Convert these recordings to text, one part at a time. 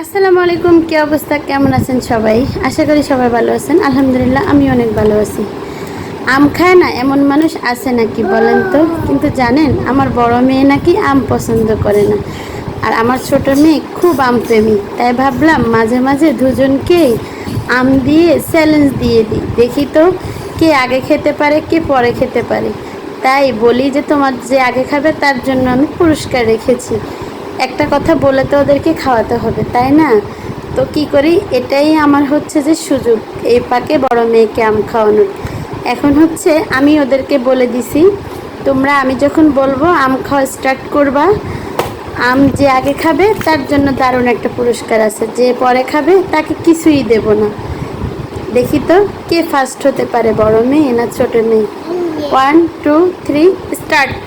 আসসালামু আলাইকুম, কি অবস্থা? কেমন আছেন সবাই? আশা করি সবাই ভালো আছেন। আলহামদুলিল্লাহ, আমি অনেক ভালো আছি। আম খায় না? এমন মানুষ আছে নাকি বলেন তো? কিন্তু জানেন, আমার বড় মেয়ে নাকি আম পছন্দ করে না। আর আমার ছোট মেয়ে খুব আম প্রেমী তাই ভাবলাম, মাঝে মাঝে দুজনকেই আম দিয়ে চ্যালেঞ্জ দিয়ে দিই। দেখি তো, কে আগে খেতে পারে, কে পরে খেতে পারে। তাই বলি যে, তোমার যে আগে খাবে, তার জন্য আমি পুরস্কার রেখেছি। একটা কথা বলে তো ওদেরকে খাওয়াতে হবে তাই না? তো কি করি? এটাই আমার হচ্ছে যে সুযোগ এই পাকে বড় মেয়েকে আম খাওয়ানোর। এখন হচ্ছে আমি ওদেরকে বলে দিছি তোমরা আমি যখন বলব আম খাওয়া স্টার্ট করবা আম যে আগে খাবে তার জন্য দারুণ একটা পুরস্কার আছে যে পরে খাবে তাকে কিছুই দেব না। দেখি তো কে ফার্স্ট হতে পারে বড় মেয়ে না ছোট মেয়ে? ওয়ান টু থ্রি স্টার্ট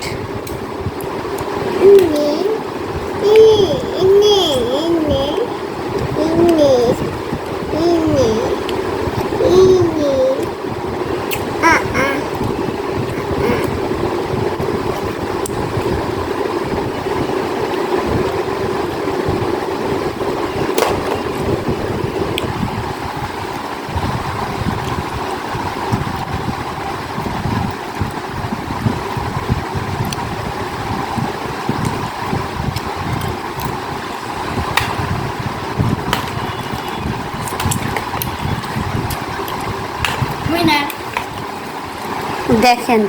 দেখেন,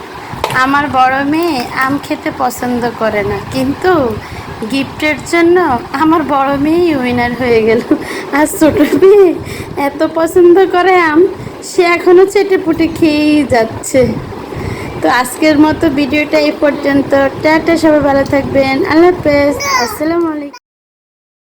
আমার বড় মেয়ে আম খেতে পছন্দ করে না, কিন্তু গিফটের জন্য আমার বড় মেয়েই উইনার হয়ে গেল। আর ছোট মেয়ে এত পছন্দ করে আম, সে এখনও চেটে পুটে খেয়েই যাচ্ছে। তো আজকের মতো ভিডিওটা এই পর্যন্ত। টাটা, সবাই ভালো থাকবেন। আল্লাহ হাফেজ। আসসালামু আলাইকুম।